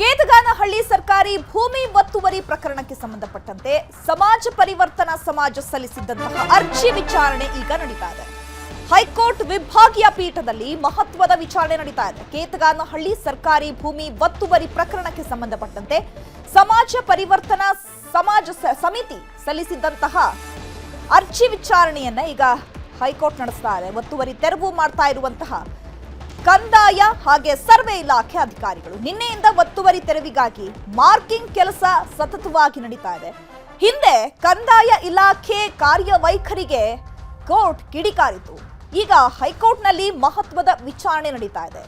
ಕೇತಗಾನಹಳ್ಳಿ ಸರ್ಕಾರಿ ಭೂಮಿ ಒತ್ತುವರಿ ಪ್ರಕರಣಕ್ಕೆ ಸಂಬಂಧಪಟ್ಟಂತೆ ಸಮಾಜ ಪರಿವರ್ತನಾ ಸಮಾಜ ಸಲ್ಲಿಸಿದ್ದಂತಹ ಅರ್ಜಿ ವಿಚಾರಣೆ ಈಗ ನಡೀತಾ ಇದೆ. ಹೈಕೋರ್ಟ್ ವಿಭಾಗೀಯ ಪೀಠದಲ್ಲಿ ಮಹತ್ವದ ವಿಚಾರಣೆ ನಡೀತಾ ಇದೆ. ಕೇತಗಾನಹಳ್ಳಿ ಸರ್ಕಾರಿ ಭೂಮಿ ಒತ್ತುವರಿ ಪ್ರಕರಣಕ್ಕೆ ಸಂಬಂಧಪಟ್ಟಂತೆ ಸಮಾಜ ಪರಿವರ್ತನಾ ಸಮಾಜ ಸಮಿತಿ ಸಲ್ಲಿಸಿದ್ದಂತಹ ಅರ್ಜಿ ವಿಚಾರಣೆಯನ್ನ ಈಗ ಹೈಕೋರ್ಟ್ ನಡೆಸ್ತಾ ಇದೆ. ಒತ್ತುವರಿ ತೆರವು ಮಾಡ್ತಾ ಇರುವಂತಹ ಕಂದಾಯ ಹಾಗೆ ಸರ್ವೆ ಇಲಾಖೆ ಅಧಿಕಾರಿಗಳು ನಿನ್ನೆಯಿಂದ ಒತ್ತುವರಿ ತೆರವಿಗಾಗಿ ಮಾರ್ಕಿಂಗ್ ಕೆಲಸ ಸತತವಾಗಿ ನಡೀತಾ ಇದೆ. ಹಿಂದೆ ಕಂದಾಯ ಇಲಾಖೆ ಕಾರ್ಯವೈಖರಿಗೆ ಕೋರ್ಟ್ ಕಿಡಿಕಾರಿತು. ಈಗ ಹೈಕೋರ್ಟ್ನಲ್ಲಿ ಮಹತ್ವದ ವಿಚಾರಣೆ ನಡೀತಾ ಇದೆ.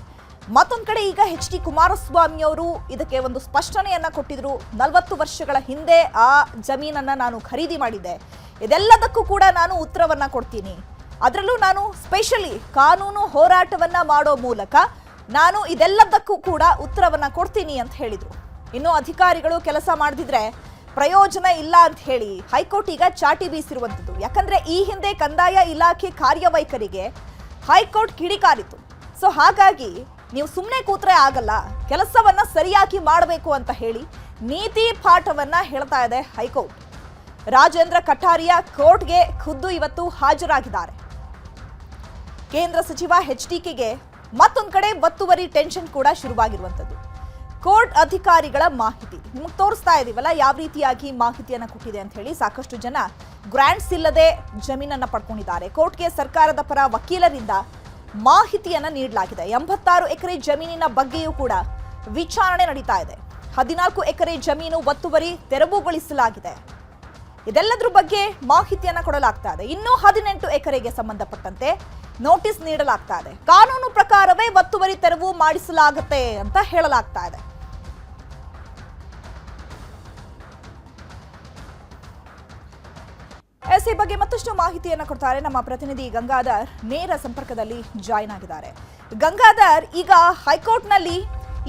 ಮತ್ತೊಂದು ಕಡೆ ಈಗ ಎಚ್ ಡಿ ಕುಮಾರಸ್ವಾಮಿ ಅವರು ಇದಕ್ಕೆ ಒಂದು ಸ್ಪಷ್ಟನೆಯನ್ನ ಕೊಟ್ಟಿದ್ರು. ನಲವತ್ತು ವರ್ಷಗಳ ಹಿಂದೆ ಆ ಜಮೀನನ್ನ ನಾನು ಖರೀದಿ ಮಾಡಿದೆ ಇದೆಲ್ಲದಕ್ಕೂ ಕೂಡ ನಾನು ಉತ್ತರವನ್ನ ಕೊಡ್ತೀನಿ. ಅದರಲ್ಲೂ ನಾನು ಸ್ಪೆಷಲಿ ಕಾನೂನು ಹೋರಾಟವನ್ನ ಮಾಡೋ ಮೂಲಕ ನಾನು ಇದೆಲ್ಲದಕ್ಕೂ ಕೂಡ ಉತ್ತರವನ್ನ ಕೊಡ್ತೀನಿ ಅಂತ ಹೇಳಿದ್ರು. ಇನ್ನು ಅಧಿಕಾರಿಗಳು ಕೆಲಸ ಮಾಡದಿದ್ರೆ ಪ್ರಯೋಜನ ಇಲ್ಲ ಅಂತ ಹೇಳಿ ಹೈಕೋರ್ಟ್ ಈಗ ಚಾಟಿ ಬೀಸಿರುವಂಥದ್ದು ಯಾಕಂದ್ರೆ ಈ ಹಿಂದೆ ಕಂದಾಯ ಇಲಾಖೆ ಕಾರ್ಯವೈಖರಿಗೆ ಹೈಕೋರ್ಟ್ ಕಿಡಿಕಾರಿತು ಸೊ ಹಾಗಾಗಿ ನೀವು ಸುಮ್ಮನೆ ಕೂತ್ರೆ ಆಗಲ್ಲ, ಕೆಲಸವನ್ನ ಸರಿಯಾಗಿ ಮಾಡಬೇಕು ಅಂತ ಹೇಳಿ ನೀತಿ ಪಾಠವನ್ನ ಹೇಳ್ತಾ ಇದೆ ಹೈಕೋರ್ಟ್. ರಾಜೇಂದ್ರ ಕಠಾರಿಯ ಕೋರ್ಟ್ಗೆ ಖುದ್ದು ಇವತ್ತು ಹಾಜರಾಗಿದ್ದಾರೆ. ಕೇಂದ್ರ ಸಚಿವ ಎಚ್ ಡಿಕೆಗೆ ಮತ್ತೊಂದು ಕಡೆ ಒತ್ತುವರಿ ಟೆನ್ಷನ್ ಕೂಡ ಶುರುವಾಗಿರುವಂಥದ್ದು. ಕೋರ್ಟ್ ಅಧಿಕಾರಿಗಳ ಮಾಹಿತಿ. ನಿಮಗೆ ತೋರಿಸ್ತಾ ಇದೀವಲ್ಲ ಯಾವ ರೀತಿಯಾಗಿ ಮಾಹಿತಿಯನ್ನು ಕೊಟ್ಟಿದೆ ಅಂತ ಹೇಳಿ ಸಾಕಷ್ಟು ಜನ ಗ್ರ್ಯಾಂಡ್ಸ್ ಇಲ್ಲದೆ ಜಮೀನನ್ನು ಪಡ್ಕೊಂಡಿದ್ದಾರೆ. ಕೋರ್ಟ್ಗೆ ಸರ್ಕಾರದ ಪರ ವಕೀಲರಿಂದ ಮಾಹಿತಿಯನ್ನ ನೀಡಲಾಗಿದೆ. ಎಂಬತ್ತಾರು ಎಕರೆ ಜಮೀನಿನ ಬಗ್ಗೆಯೂ ಕೂಡ ವಿಚಾರಣೆ ನಡೀತಾ ಇದೆ. ಹದಿನಾಲ್ಕು ಎಕರೆ ಜಮೀನು ಒತ್ತುವರಿ ತೆರವುಗೊಳಿಸಲಾಗಿದೆ. ಇದೆಲ್ಲದರ ಬಗ್ಗೆ ಮಾಹಿತಿಯನ್ನು ಕೊಡಲಾಗ್ತಾ ಇದೆ. ಇನ್ನೂ ಹದಿನೆಂಟು ಎಕರೆಗೆ ಸಂಬಂಧಪಟ್ಟಂತೆ ನೋಟಿಸ್ ನೀಡಲಾಗ್ತಾ ಇದೆ ಕಾನೂನು ಪ್ರಕಾರವೇ ಒತ್ತುವರಿ ತೆರವು ಮಾಡಿಸಲಾಗುತ್ತೆ ಅಂತ ಹೇಳಲಾಗ್ತಾ ಇದೆ ಎಸ್ ಬಗ್ಗೆ ಮತ್ತಷ್ಟು ಮಾಹಿತಿಯನ್ನು ಕೊಡ್ತಾರೆ ನಮ್ಮ ಪ್ರತಿನಿಧಿ ಗಂಗಾಧರ್. ನೇರ ಸಂಪರ್ಕದಲ್ಲಿ ಜಾಯಿನ್ ಆಗಿದ್ದಾರೆ. ಗಂಗಾಧರ್, ಈಗ ಹೈಕೋರ್ಟ್ನಲ್ಲಿ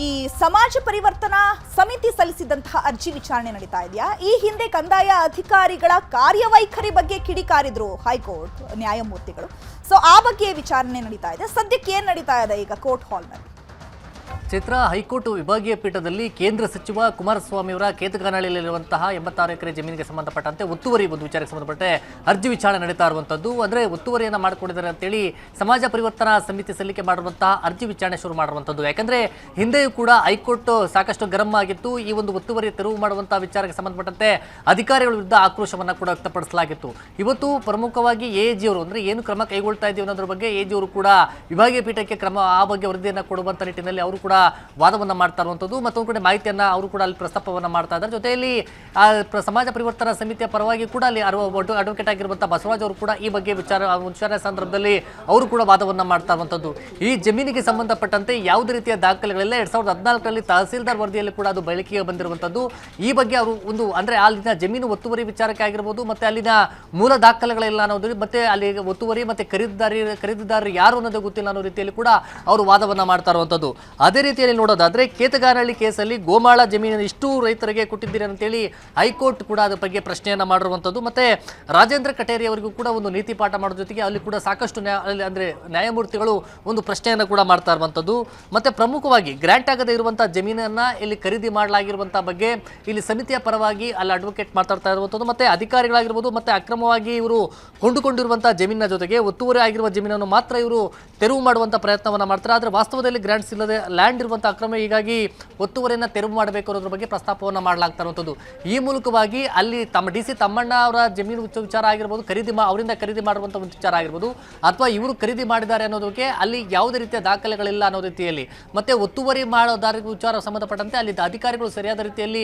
ಈ ಸಮಾಜ ಪರಿವರ್ತನಾ ಸಮಿತಿ ಸಲ್ಲಿಸಿದಂತಹ ಅರ್ಜಿ ವಿಚಾರಣೆ ನಡೀತಾ ಇದೆಯಾ? ಈ ಹಿಂದೆ ಕಂದಾಯ ಅಧಿಕಾರಿಗಳ ಕಾರ್ಯವೈಖರಿ ಬಗ್ಗೆ ಕಿಡಿಕಾರಿದ್ರು ಹೈಕೋರ್ಟ್ ನ್ಯಾಯಮೂರ್ತಿಗಳು. ಸೊ ಆ ಬಗ್ಗೆ ವಿಚಾರಣೆ ನಡೀತಾ ಇದೆ. ಸದ್ಯಕ್ಕೆ ಏನು ನಡೀತಾ ಇದೆ ಈಗ ಕೋರ್ಟ್ ಹಾಲ್ನಲ್ಲಿ? ಚಿತ್ರ ಹೈಕೋರ್ಟ್ ವಿಭಾಗೀಯ ಪೀಠದಲ್ಲಿ ಕೇಂದ್ರ ಸಚಿವ ಕುಮಾರಸ್ವಾಮಿ ಅವರ ಎಂಬತ್ತಾರು ಎಕರೆ ಜಮೀನಿಗೆ ಸಂಬಂಧಪಟ್ಟಂತೆ ಒತ್ತುವರಿ ಒಂದು ವಿಚಾರಕ್ಕೆ ಸಂಬಂಧಪಟ್ಟೆ ಅರ್ಜಿ ವಿಚಾರಣೆ ನಡೀತಾ ಇರುವಂಥದ್ದು ಅಂದರೆ ಒತ್ತುವರಿಯನ್ನು ಮಾಡಿಕೊಂಡಿದ್ದಾರೆ ಅಂತೇಳಿ ಸಮಾಜ ಪರಿವರ್ತನಾ ಸಮಿತಿ ಸಲ್ಲಿಕೆ ಮಾಡಿರುವಂತಹ ಅರ್ಜಿ ವಿಚಾರಣೆ ಶುರು ಮಾಡುವಂಥದ್ದು ಯಾಕಂದರೆ ಹಿಂದೆಯೂ ಕೂಡ ಹೈಕೋರ್ಟ್ ಸಾಕಷ್ಟು ಗರಂ ಆಗಿತ್ತು. ಈ ಒಂದು ಒತ್ತುವರಿ ತೆರವು ಮಾಡುವಂತಹ ವಿಚಾರಕ್ಕೆ ಸಂಬಂಧಪಟ್ಟಂತೆ ಅಧಿಕಾರಿಗಳ ವಿರುದ್ಧ ಆಕ್ರೋಶವನ್ನ ಕೂಡ ವ್ಯಕ್ತಪಡಿಸಲಾಗಿತ್ತು. ಇವತ್ತು ಪ್ರಮುಖವಾಗಿ ಎ ಜಿ ಅವರು ಅಂದರೆ ಏನು ಕ್ರಮ ಕೈಗೊಳ್ತಾ ಇದೀವಿ ಅನ್ನೋದ್ರ ಬಗ್ಗೆ ಎ ಜಿ ಅವರು ಕೂಡ ವಿಭಾಗೀಯ ಪೀಠಕ್ಕೆ ಕ್ರಮ, ಆ ಬಗ್ಗೆ ವರದಿಯನ್ನು ಕೊಡುವಂಥ ನಿಟ್ಟಿನಲ್ಲಿ ಅವರು ಕೂಡ ವಾದವನ್ನ ಮಾಡ್ತಾ ಇರುವಂತದ್ದು ಮತ್ತೊಂದು ಕಡೆ ಮಾಹಿತಿಯನ್ನ ಅವರು ಕೂಡ ಅಲ್ಲಿ ಪ್ರಸ್ತಾಪವನ್ನ ಮಾಡ್ತಾ ಇದ್ದಾರೆ. ಜೊತೆಯಲ್ಲಿ ಸಮಾಜ ಪರಿವರ್ತನಾ ಸಮಿತಿಯ ಪರವಾಗಿ ಕೂಡ ಅಲ್ಲಿ ಅಡ್ವೊಕೇಟ್ ಆಗಿರುವಂತಹ ಬಸವರಾಜ್ ಅವರು ಕೂಡ ಈ ಬಗ್ಗೆ ವಿಚಾರ ವಿಚಾರಣೆ ಸಂದರ್ಭದಲ್ಲಿ ಅವರು ಕೂಡ ವಾದವನ್ನ ಮಾಡ್ತಾ ಇರುವಂತದ್ದು. ಈ ಜಮೀನಿಗೆ ಸಂಬಂಧಪಟ್ಟಂತೆ ಯಾವುದೇ ರೀತಿಯ ದಾಖಲೆಗಳೆಲ್ಲ ಎರಡ್ ಸಾವಿರದ ಹದಿನಾಲ್ಕರಲ್ಲಿ ತಹಸೀಲ್ದಾರ್ ವರದಿಯಲ್ಲಿ ಕೂಡ ಅದು ಬೆಳಕಿಗೆ ಬಂದಿರುವಂತದ್ದು. ಈ ಬಗ್ಗೆ ಅವರು ಒಂದು, ಅಂದ್ರೆ ಅಲ್ಲಿನ ಜಮೀನು ಒತ್ತುವರಿ ವಿಚಾರಕ್ಕೆ ಆಗಿರ್ಬೋದು, ಮತ್ತೆ ಅಲ್ಲಿನ ಮೂಲ ದಾಖಲೆಗಳಿಲ್ಲ ಅನ್ನೋದು, ಮತ್ತೆ ಅಲ್ಲಿ ಒತ್ತುವರಿ, ಮತ್ತೆ ಖರೀದಿದಾರಿ, ಖರೀದಿದಾರರು ಯಾರು ಅನ್ನೋದು ಗೊತ್ತಿಲ್ಲ ಅನ್ನೋ ರೀತಿಯಲ್ಲಿ ಕೂಡ ಅವರು ವಾದವನ್ನ ಮಾಡ್ತಾ ಇರುವಂತದ್ದು. ಅದೇ ರೀತಿಯಲ್ಲಿ ನೋಡೋದಾದ್ರೆ ಕೇತಗಾರಹಳ್ಳಿ ಕೇಸಲ್ಲಿ ಗೋಮಾಳ ಜಮೀನನ್ನು ಇಷ್ಟು ರೈತರಿಗೆ ಕೊಟ್ಟಿದ್ದೀರಿ ಅಂತೇಳಿ ಹೈಕೋರ್ಟ್ ಕೂಡ ಅದರ ಬಗ್ಗೆ ಪ್ರಶ್ನೆಯನ್ನ ಮಾಡಿರುವಂತದ್ದು ಮತ್ತೆ ರಾಜೇಂದ್ರ ಕಟೇರಿ ಅವರಿಗೂ ಕೂಡ ಒಂದು ನೀತಿ ಪಾಠ ಮಾಡೋ ಜೊತೆಗೆ ಅಲ್ಲಿ ಕೂಡ ಸಾಕಷ್ಟು ಅಲ್ಲಿ ಅಂದ್ರೆ ನ್ಯಾಯಮೂರ್ತಿಗಳು ಒಂದು ಪ್ರಶ್ನೆಯನ್ನ ಕೂಡ ಮಾಡ್ತಾ ಇರುವಂಥದ್ದು. ಮತ್ತೆ ಪ್ರಮುಖವಾಗಿ ಗ್ರಾಂಟ್ ಆಗದೆ ಇರುವಂತಹ ಜಮೀನನ್ನ ಇಲ್ಲಿ ಖರೀದಿ ಮಾಡಲಾಗಿರುವಂತಹ ಬಗ್ಗೆ ಇಲ್ಲಿ ಸಮಿತಿಯ ಪರವಾಗಿ ಅಲ್ಲಿ ಅಡ್ವೊಕೇಟ್ ಮಾತಾಡ್ತಾ ಇರುವಂತದ್ದು ಮತ್ತೆ ಅಧಿಕಾರಿಗಳಾಗಿರ್ಬೋದು, ಮತ್ತೆ ಅಕ್ರಮವಾಗಿ ಇವರು ಕೊಂಡುಕೊಂಡಿರುವಂಥ ಜಮೀನಿನ ಜೊತೆಗೆ ಒತ್ತುವರಿ ಆಗಿರುವ ಜಮೀನನ್ನು ಮಾತ್ರ ಇವರು ತೆರವು ಮಾಡುವಂಥ ಪ್ರಯತ್ನವನ್ನ ಮಾಡ್ತಾರೆ. ಆದರೆ ವಾಸ್ತವದಲ್ಲಿ ಗ್ರಾಂಟ್ಸ್ ಇಲ್ಲದೆ ಲ್ಯಾಂಡ್ ಇರುವಂತಹ ಅಕ್ರಮ, ಹೀಗಾಗಿ ಒತ್ತುವರಿಯನ್ನು ತೆರವು ಮಾಡಬೇಕು ಅನ್ನೋದ್ರ ಬಗ್ಗೆ ಪ್ರಸ್ತಾಪವನ್ನು ಮಾಡಲಾಗ್ತಾ ಇರುವಂಥದ್ದು. ಈ ಮೂಲಕವಾಗಿ ಅಲ್ಲಿ ತಮ್ಮ, ಡಿ ಸಿ ತಮ್ಮಣ್ಣ ಅವರ ಜಮೀನು ವಿಚಾರ ಆಗಿರ್ಬೋದು, ಖರೀದಿ ಅವರಿಂದ ಖರೀದಿ ಮಾಡುವಂಥ ಒಂದು ವಿಚಾರ ಆಗಿರ್ಬೋದು, ಅಥವಾ ಇವರು ಖರೀದಿ ಮಾಡಿದ್ದಾರೆ ಅನ್ನೋದಕ್ಕೆ ಅಲ್ಲಿ ಯಾವುದೇ ರೀತಿಯ ದಾಖಲೆಗಳಿಲ್ಲ ಅನ್ನೋ ರೀತಿಯಲ್ಲಿ, ಮತ್ತೆ ಒತ್ತುವರಿ ಮಾಡೋದಾರ ವಿಚಾರ ಸಂಬಂಧಪಟ್ಟಂತೆ ಅಲ್ಲಿ ಅಧಿಕಾರಿಗಳು ಸರಿಯಾದ ರೀತಿಯಲ್ಲಿ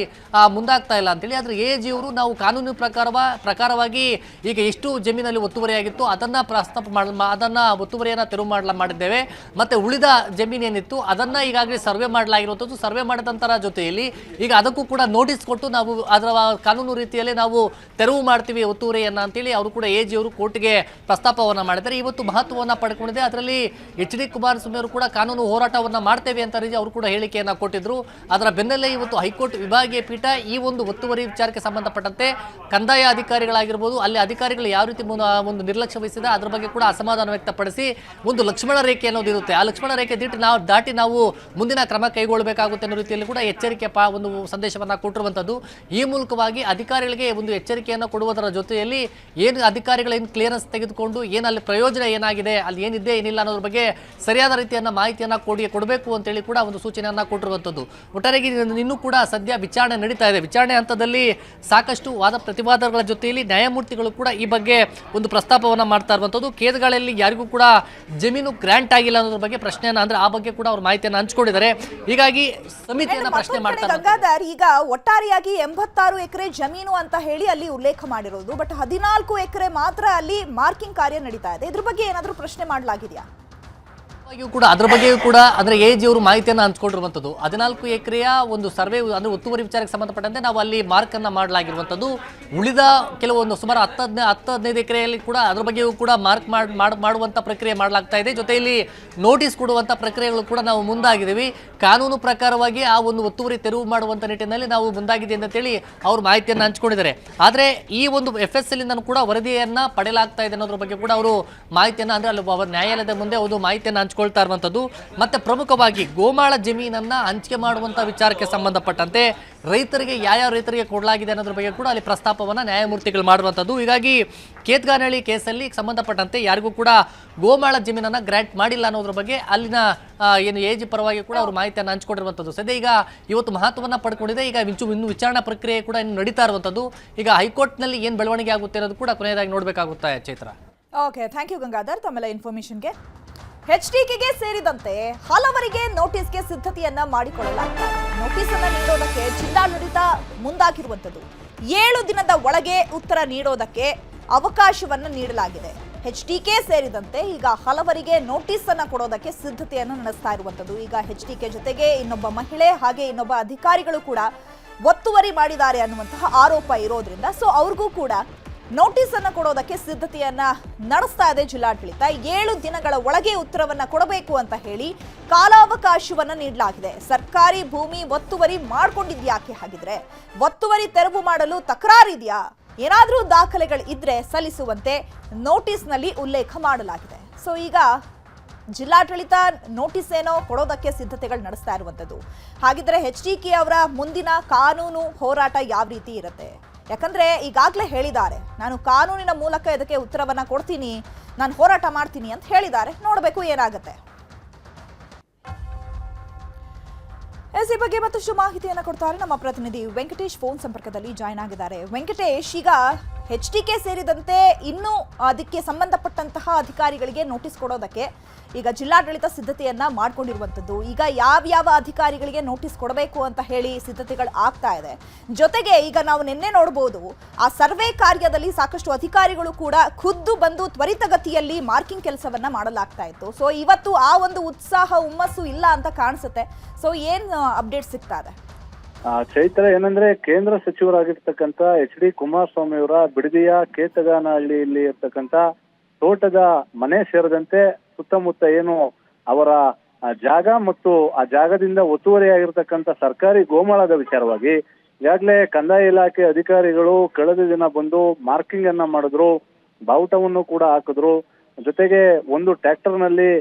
ಮುಂದಾಗ್ತಾ ಇಲ್ಲ ಅಂತೇಳಿ, ಆದರೆ ಎ ಜಿ ಅವರು ನಾವು ಕಾನೂನು ಪ್ರಕಾರವ, ಪ್ರಕಾರವಾಗಿ ಈಗ ಎಷ್ಟು ಜಮೀನಲ್ಲಿ ಒತ್ತುವರಿ ಆಗಿತ್ತು ಅದನ್ನ ಪ್ರಸ್ತಾಪ ಮಾಡ, ಅದನ್ನ ಒತ್ತುವರಿಯನ್ನು ತೆರವು ಮಾಡಲ ಮಾಡಿದ್ದೇವೆ, ಮತ್ತೆ ಉಳಿದ ಜಮೀನು ಏನಿತ್ತು ಅದನ್ನ ಈಗಾಗಲೇ ಸರ್ವೆ ಮಾಡಲಾಗಿರುವಂಥದ್ದು, ಸರ್ವೆ ಮಾಡಿದಂತರ ಜೊತೆಯಲ್ಲಿ ಈಗ ಅದಕ್ಕೂ ಕೂಡ ನೋಟಿಸ್ ಕೊಟ್ಟು ನಾವು ಅದರ ಕಾನೂನು ರೀತಿಯಲ್ಲಿ ನಾವು ತೆರವು ಮಾಡ್ತೀವಿ ಒತ್ತುವರಿಯನ್ನು ಅಂತೇಳಿ ಅವರು ಕೂಡ ಎ ಜಿ ಅವರು ಕೋರ್ಟ್ಗೆ ಪ್ರಸ್ತಾಪವನ್ನು ಮಾಡಿದ್ದಾರೆ. ಇವತ್ತು ಮಹತ್ವವನ್ನು ಪಡ್ಕೊಂಡಿದೆ. ಅದರಲ್ಲಿ ಎಚ್ ಡಿ ಕುಮಾರಸ್ವಾಮಿ ಅವರು ಕೂಡ ಕಾನೂನು ಹೋರಾಟವನ್ನು ಮಾಡ್ತೇವೆ ಅಂತ ರೀತಿ ಅವರು ಕೂಡ ಹೇಳಿಕೆಯನ್ನು ಕೊಟ್ಟಿದ್ರು. ಅದರ ಬೆನ್ನಲ್ಲೇ ಇವತ್ತು ಹೈಕೋರ್ಟ್ ವಿಭಾಗೀಯ ಪೀಠ ಈ ಒಂದು ಒತ್ತುವರಿ ವಿಚಾರಕ್ಕೆ ಸಂಬಂಧಪಟ್ಟಂತೆ ಕಂದಾಯ ಅಧಿಕಾರಿಗಳಾಗಿರ್ಬೋದು, ಅಲ್ಲಿ ಅಧಿಕಾರಿಗಳು ಯಾವ ರೀತಿ ಒಂದು ನಿರ್ಲಕ್ಷ್ಯ ವಹಿಸಿದೆ, ಅದರ ಬಗ್ಗೆ ಕೂಡ ಅಸಮಾಧಾನ ವ್ಯಕ್ತಪಡಿಸಿ ಒಂದು ಲಕ್ಷ್ಮಣ ರೇಖೆ ಅನ್ನೋದು ಇರುತ್ತೆ. ಆ ಲಕ್ಷ್ಮಣ ರೇಖೆ ದಿಟ್ಟು ನಾವು ದಾಟಿ ನಾವು ಮುಂದಿನ ಕ್ರಮ ಕೈಗೊಳ್ಳಬೇಕಾಗುತ್ತೆ ಅನ್ನೋ ರೀತಿಯಲ್ಲಿ ಕೂಡ ಎಚ್ಚರಿಕೆ ಪಾ ಒಂದು ಸಂದೇಶವನ್ನು ಕೊಟ್ಟಿರುವಂಥದ್ದು. ಈ ಮೂಲಕವಾಗಿ ಅಧಿಕಾರಿಗಳಿಗೆ ಒಂದು ಎಚ್ಚರಿಕೆಯನ್ನು ಕೊಡುವುದರ ಜೊತೆಯಲ್ಲಿ ಏನು ಅಧಿಕಾರಿಗಳ ಏನು ಕ್ಲಿಯರೆನ್ಸ್ ತೆಗೆದುಕೊಂಡು ಏನು ಅಲ್ಲಿ ಪ್ರಯೋಜನ ಏನಾಗಿದೆ, ಅಲ್ಲಿ ಏನಿದೆ, ಏನಿಲ್ಲ ಅನ್ನೋದ್ರ ಬಗ್ಗೆ ಸರಿಯಾದ ರೀತಿಯನ್ನ ಮಾಹಿತಿಯನ್ನು ಕೊಡಿ, ಕೊಡಬೇಕು ಅಂತೇಳಿ ಕೂಡ ಒಂದು ಸೂಚನೆಯನ್ನು ಕೊಟ್ಟಿರುವಂಥದ್ದು. ಒಟ್ಟಾರೆಗೆ ಇನ್ನೂ ಕೂಡ ಸದ್ಯ ವಿಚಾರಣೆ ನಡೀತಾ ಇದೆ. ವಿಚಾರಣೆ ಹಂತದಲ್ಲಿ ಸಾಕಷ್ಟು ವಾದ ಪ್ರತಿವಾದಗಳ ಜೊತೆಯಲ್ಲಿ ನ್ಯಾಯಮೂರ್ತಿಗಳು ಕೂಡ ಈ ಬಗ್ಗೆ ಒಂದು ಪ್ರಸ್ತಾಪವನ್ನು ಮಾಡ್ತಾ ಇರುವಂಥದ್ದು. ಕೇದ್ಗಳಲ್ಲಿ ಯಾರಿಗೂ ಕೂಡ ಜಮೀನು ಗ್ರ್ಯಾಂಟ್ ಆಗಿಲ್ಲ ಅನ್ನೋದ್ರ ಬಗ್ಗೆ ಪ್ರಶ್ನೆಯನ್ನು, ಅಂದರೆ ಆ ಬಗ್ಗೆ ಕೂಡ ಅವ್ರ ಮಾಹಿತಿಯನ್ನು ಹಂಚ್ಕೊಂಡಿದ್ದಾರೆ ಹೀಗಾಗಿ ಸಮಿತಿಯನ್ನ ಪ್ರಶ್ನೆ ಮಾಡ್ತಾರೆ ಗಂಗಾಧರ್ ಈಗ ಒಟ್ಟಾರೆಯಾಗಿ ಎಂಬತ್ತಾರು ಎಕರೆ ಜಮೀನು ಅಂತ ಹೇಳಿ ಅಲ್ಲಿ ಉಲ್ಲೇಖ ಮಾಡಿರೋದು ಬಟ್ ಹದಿನಾಲ್ಕು ಎಕರೆ ಮಾತ್ರ ಅಲ್ಲಿ ಮಾರ್ಕಿಂಗ್ ಕಾರ್ಯ ನಡೀತಾ ಇದೆ. ಇದ್ರ ಬಗ್ಗೆ ಏನಾದರೂ ಪ್ರಶ್ನೆ ಮಾಡಲಾಗಿದೆಯಾ? ಕೂಡ ಅದರ ಬಗ್ಗೆಯೂ ಕೂಡ ಅಂದ್ರೆ ಎ ಜಿ ಅವರು ಮಾಹಿತಿಯನ್ನು ಹಂಚ್ಕೊಂಡಿರುವಂಥದ್ದು ಹದಿನಾಲ್ಕು ಎಕರೆಯ ಒಂದು ಸರ್ವೆ ಅಂದ್ರೆ ಒತ್ತುವರಿ ವಿಚಾರಕ್ಕೆ ಸಂಬಂಧಪಟ್ಟಂತೆ ನಾವು ಅಲ್ಲಿ ಮಾರ್ಕ್ ಅನ್ನ ಮಾಡಲಾಗಿರುವಂಥದ್ದು ಉಳಿದ ಕೆಲವೊಂದು ಸುಮಾರು ಹತ್ತು ಹದಿನೈದು ಹತ್ತು ಹದಿನೈದು ಎಕರೆಯಲ್ಲಿ ಕೂಡ ಅದ್ರ ಬಗ್ಗೆಯೂ ಕೂಡ ಮಾರ್ಕ್ ಮಾಡ್- ಮಾಡುವಂಥ ಪ್ರಕ್ರಿಯೆ ಮಾಡಲಾಗ್ತಾ ಇದೆ. ಜೊತೆಯಲ್ಲಿ ನೋಟಿಸ್ ಕೊಡುವಂಥ ಪ್ರಕ್ರಿಯೆಗಳು ಕೂಡ ನಾವು ಮುಂದಾಗಿದ್ದೀವಿ. ಕಾನೂನು ಪ್ರಕಾರವಾಗಿ ಆ ಒಂದು ಒತ್ತುವರಿ ತೆರವು ಮಾಡುವಂಥ ನಿಟ್ಟಿನಲ್ಲಿ ನಾವು ಮುಂದಾಗಿದೆ ಅಂತೇಳಿ ಅವರು ಮಾಹಿತಿಯನ್ನು ಹಂಚ್ಕೊಂಡಿದ್ದಾರೆ. ಆದರೆ ಈ ಒಂದು ಎಫ್ ಎಸ್ ಕೂಡ ವರದಿಯನ್ನ ಪಡೆಯಲಾಗ್ತಾ ಇದೆ ಅನ್ನೋದ್ರ ಬಗ್ಗೆ ಕೂಡ ಅವರು ಮಾಹಿತಿಯನ್ನು ಅಂದರೆ ಅಲ್ಲಿ ಅವರ ನ್ಯಾಯಾಲಯದ ಮುಂದೆ ಒಂದು ಮಾಹಿತಿಯನ್ನು ಹಂಚ್ಕೊಳ್ತಾ ಇರುವಂಥದ್ದು. ಮತ್ತೆ ಪ್ರಮುಖವಾಗಿ ಗೋಮಾಳ ಜಮೀನನ್ನ ಹಂಚಿಕೆ ಮಾಡುವಂಥ ವಿಚಾರಕ್ಕೆ ಸಂಬಂಧಪಟ್ಟಂತೆ ರೈತರಿಗೆ ಯಾವ್ಯಾವ ರೈತರಿಗೆ ಕೊಡಲಾಗಿದೆ ಅನ್ನೋದ್ರ ಬಗ್ಗೆ ಕೂಡ ಅಲ್ಲಿ ಪ್ರಸ್ತಾಪವನ್ನು ನ್ಯಾಯಮೂರ್ತಿಗಳು ಮಾಡುವಂಥದ್ದು. ಹೀಗಾಗಿ ಕೇತ್ಗಾನಹಳ್ಳಿ ಕೇಸಲ್ಲಿ ಸಂಬಂಧಪಟ್ಟಂತೆ ಯಾರಿಗೂ ಕೂಡ ಗೋಮಾಳ ಜಮೀನನ್ನ ಗ್ರ್ಯಾಂಟ್ ಮಾಡಿಲ್ಲ ಅನ್ನೋದ್ರ ಬಗ್ಗೆ ಅಲ್ಲಿನ ಏನು ಎ ಜಿ ಪರವಾಗಿ ಕೂಡ ಅವರು ಮಾಹಿತಿಯನ್ನು ಹಂಚಿಕೊಂಡಿರುವಂಥದ್ದು. ಸದ್ಯ ಈಗ ಇವತ್ತು ಮಹತ್ವವನ್ನು ಪಡ್ಕೊಂಡಿದೆ. ಈಗ ಇಂಚು ಇನ್ನು ವಿಚಾರಣಾ ಪ್ರಕ್ರಿಯೆ ಕೂಡ ಇನ್ನು ನಡೀತಾ ಇರುವಂಥದ್ದು. ಈಗ ಹೈಕೋರ್ಟ್ನಲ್ಲಿ ಏನು ಬೆಳವಣಿಗೆ ಆಗುತ್ತೆ ಅನ್ನೋದು ಕೂಡ ಕೊನೆಯದಾಗಿ ನೋಡಬೇಕಾಗುತ್ತೆ, Chaitra. Okay thank you Gangadhar ತಮ್ಮೆಲ್ಲ ಇನ್ಫಾರ್ಮೇಶನ್ಗೆ ಎಚ್ ಡಿಕೆಗೆ ಸೇರಿದಂತೆ ಹಲವರಿಗೆ ನೋಟಿಸ್ಗೆ ಸಿದ್ಧತೆಯನ್ನ ಮಾಡಿಕೊಳ್ಳಲಾಗಿದೆ ನೋಟಿಸ್ ಅನ್ನ ನೀಡೋದಕ್ಕೆ ಜಿಲ್ಲಾಡಳಿತ ಮುಂದಾಗಿರುವಂತದ್ದು ಏಳು ದಿನದ ಒಳಗೆ ಉತ್ತರ ನೀಡೋದಕ್ಕೆ ಅವಕಾಶವನ್ನ ನೀಡಲಾಗಿದೆ. ಎಚ್ ಡಿಕೆ ಸೇರಿದಂತೆ ಈಗ ಹಲವರಿಗೆ ನೋಟಿಸ್ ಅನ್ನ ಕೊಡೋದಕ್ಕೆ ಸಿದ್ಧತೆಯನ್ನು ನಡೆಸ್ತಾ ಇರುವಂತದ್ದು ಈಗ ಎಚ್ ಡಿಕೆ ಜೊತೆಗೆ ಇನ್ನೊಬ್ಬ ಮಹಿಳೆ ಹಾಗೆ ಇನ್ನೊಬ್ಬ ಅಧಿಕಾರಿಗಳು ಕೂಡ ಒತ್ತುವರಿ ಮಾಡಿದ್ದಾರೆ ಅನ್ನುವಂತಹ ಆರೋಪ ಇರೋದ್ರಿಂದ ಸೊ ಅವ್ರಿಗೂ ಕೂಡ ನೋಟಿಸ್ ಅನ್ನು ಕೊಡೋದಕ್ಕೆ ಸಿದ್ಧತೆಯನ್ನ ನಡೆಸ್ತಾ ಇದೆ ಜಿಲ್ಲಾಡಳಿತ. ಏಳು ದಿನಗಳ ಒಳಗೆ ಉತ್ತರವನ್ನ ಕೊಡಬೇಕು ಅಂತ ಹೇಳಿ ಕಾಲಾವಕಾಶವನ್ನ ನೀಡಲಾಗಿದೆ. ಸರ್ಕಾರಿ ಭೂಮಿ ಒತ್ತುವರಿ ಮಾಡ್ಕೊಂಡಿದ್ಯಾಕೆ ಹಾಗಿದ್ರೆ? ಒತ್ತುವರಿ ತೆರವು ಮಾಡಲು ತಕರಾರಿದೆಯಾ ಏನಾದರೂ ದಾಖಲೆಗಳು ಇದ್ರೆ ಸಲ್ಲಿಸುವಂತೆ ನೋಟಿಸ್ನಲ್ಲಿ ಉಲ್ಲೇಖ ಮಾಡಲಾಗಿದೆ. ಸೊ ಈಗ ಜಿಲ್ಲಾಡಳಿತ ನೋಟಿಸ್ ಏನೋ ಕೊಡೋದಕ್ಕೆ ಸಿದ್ಧತೆಗಳು ನಡೆಸ್ತಾ ಇರುವಂಥದ್ದು ಹಾಗಿದ್ರೆ ಎಚ್ ಡಿ ಕೆ ಅವರ ಮುಂದಿನ ಕಾನೂನು ಹೋರಾಟ ಯಾವ ರೀತಿ ಇರುತ್ತೆ? ಯಾಕಂದ್ರೆ ಈಗಾಗಲೇ ಹೇಳಿದ್ದಾರೆ, ನಾನು ಕಾನೂನಿನ ಮೂಲಕ ಇದಕ್ಕೆ ಉತ್ತರವನ್ನ ಕೊಡ್ತೀನಿ, ನಾನು ಹೋರಾಟ ಮಾಡ್ತೀನಿ ಅಂತ ಹೇಳಿದ್ದಾರೆ. ನೋಡಬೇಕು ಏನಾಗುತ್ತೆ. ಎಸ್ ಈ ಬಗ್ಗೆ ಮತ್ತಷ್ಟು ಮಾಹಿತಿಯನ್ನು ಕೊಡ್ತಾರೆ ನಮ್ಮ ಪ್ರತಿನಿಧಿ ವೆಂಕಟೇಶ್, ಫೋನ್ ಸಂಪರ್ಕದಲ್ಲಿ ಜಾಯ್ನ್ ಆಗಿದ್ದಾರೆ. ವೆಂಕಟೇಶ್, ಈಗ ಎಚ್ ಡಿ ಕೆ ಸೇರಿದಂತೆ ಇನ್ನೂ ಅದಕ್ಕೆ ಸಂಬಂಧಪಟ್ಟಂತಹ ಅಧಿಕಾರಿಗಳಿಗೆ ನೋಟಿಸ್ ಕೊಡೋದಕ್ಕೆ ಈಗ ಜಿಲ್ಲಾಡಳಿತ ಸಿದ್ಧತೆಯನ್ನ ಮಾಡ್ಕೊಂಡಿರುವಂಥದ್ದು. ಈಗ ಯಾವ್ಯಾವ ಅಧಿಕಾರಿಗಳಿಗೆ ನೋಟಿಸ್ ಕೊಡಬೇಕು ಅಂತ ಹೇಳಿ ಸಿದ್ಧತೆಗಳು ಆಗ್ತಾ ಇದೆ. ಜೊತೆಗೆ ಈಗ ನಾವು ನಿನ್ನೆ ನೋಡಬಹುದು ಆ ಸರ್ವೆ ಕಾರ್ಯದಲ್ಲಿ ಸಾಕಷ್ಟು ಅಧಿಕಾರಿಗಳು ಕೂಡ ಖುದ್ದು ಬಂದು ತ್ವರಿತಗತಿಯಲ್ಲಿ ಮಾರ್ಕಿಂಗ್ ಕೆಲಸವನ್ನ ಮಾಡಲಾಗ್ತಾ ಇತ್ತು. ಸೊ ಇವತ್ತು ಆ ಒಂದು ಉತ್ಸಾಹ, ಹುಮ್ಮಸ್ಸು ಇಲ್ಲ ಅಂತ ಕಾಣಿಸುತ್ತೆ. ಸೊ ಏನು ಅಪ್ಡೇಟ್ ಸಿಗ್ತಾ ಇದೆ? ಚೈತ್ರ ಏನಂದ್ರೆ ಕೇಂದ್ರ ಸಚಿವರಾಗಿರ್ತಕ್ಕಂಥ ಎಚ್ ಡಿ ಕುಮಾರಸ್ವಾಮಿ ಅವರ ಬಿಡದಿಯ ಕೇತಗಾನಹಳ್ಳಿಯಲ್ಲಿ ಇರ್ತಕ್ಕಂಥ ತೋಟದ ಮನೆ ಸೇರಿದಂತೆ ಸುತ್ತಮುತ್ತ ಏನು ಅವರ ಜಾಗ ಮತ್ತು ಆ ಜಾಗದಿಂದ ಒತ್ತುವರಿಯಾಗಿರ್ತಕ್ಕಂಥ ಸರ್ಕಾರಿ ಗೋಮಾಳದ ವಿಚಾರವಾಗಿ ಈಗಾಗಲೇ ಕಂದಾಯ ಇಲಾಖೆ ಅಧಿಕಾರಿಗಳು ಕಳೆದ ದಿನ ಬಂದು ಮಾರ್ಕಿಂಗ್ ಅನ್ನ ಮಾಡಿದ್ರು, ಬಾವುಟವನ್ನು ಕೂಡ ಹಾಕಿದ್ರು, ಜೊತೆಗೆ ಒಂದು ಟ್ರ್ಯಾಕ್ಟರ್ನಲ್ಲಿ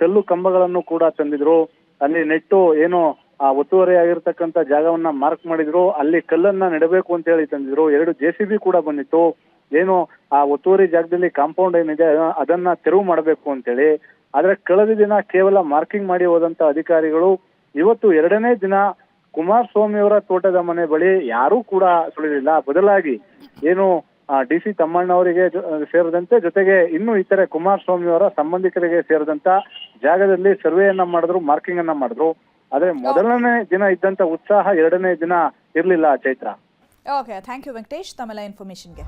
ಕಲ್ಲು ಕಂಬಗಳನ್ನು ಕೂಡ ತಂದಿದ್ರು, ಅಲ್ಲಿ ನೆಟ್ಟು ಏನು ಆ ಒತ್ತುವರಿ ಆಗಿರ್ತಕ್ಕಂಥ ಜಾಗವನ್ನ ಮಾರ್ಕ್ ಮಾಡಿದ್ರು. ಅಲ್ಲಿ ಕಲ್ಲನ್ನ ನೆಡಬೇಕು ಅಂತ ಹೇಳಿ ತಂದಿದ್ರು. ಎರಡು ಜೆ ಸಿ ಬಿ ಕೂಡ ಬಂದಿತ್ತು. ಏನು ಆ ಒತ್ತುವರಿ ಜಾಗದಲ್ಲಿ ಕಾಂಪೌಂಡ್ ಏನಿದೆ ಅದ- ಅದನ್ನ ತೆರವು ಮಾಡಬೇಕು ಅಂತೇಳಿ. ಆದ್ರೆ ಕಳೆದ ದಿನ ಕೇವಲ ಮಾರ್ಕಿಂಗ್ ಮಾಡಿ ಹೋದಂತ ಅಧಿಕಾರಿಗಳು ಇವತ್ತು ಎರಡನೇ ದಿನ ಕುಮಾರಸ್ವಾಮಿ ಅವರ ತೋಟದ ಮನೆ ಬಳಿ ಯಾರೂ ಕೂಡ ಸುಳಿದಿಲ್ಲ. ಬದಲಾಗಿ ಏನು ಡಿ ಸಿ ತಮ್ಮಣ್ಣ ಅವರಿಗೆ ಸೇರಿದಂತೆ ಜೊತೆಗೆ ಇನ್ನು ಇತರೆ ಕುಮಾರಸ್ವಾಮಿ ಅವರ ಸಂಬಂಧಿಕರಿಗೆ ಸೇರಿದಂತ ಜಾಗದಲ್ಲಿ ಸರ್ವೆಯನ್ನ ಮಾಡಿದ್ರು, ಮಾರ್ಕಿಂಗ್ ಅನ್ನ ಮಾಡಿದ್ರು. ಆದ್ರೆ ಮೊದಲನೇ ದಿನ ಇದ್ದಂತ ಉತ್ಸಾಹ ಎರಡನೇ ದಿನ ಇರ್ಲಿಲ್ಲ Chaitra. Okay thank you Venkatesh ತಮ್ಮೆಲ್ಲ ಇನ್ಫಾರ್ಮೇಶನ್ಗೆ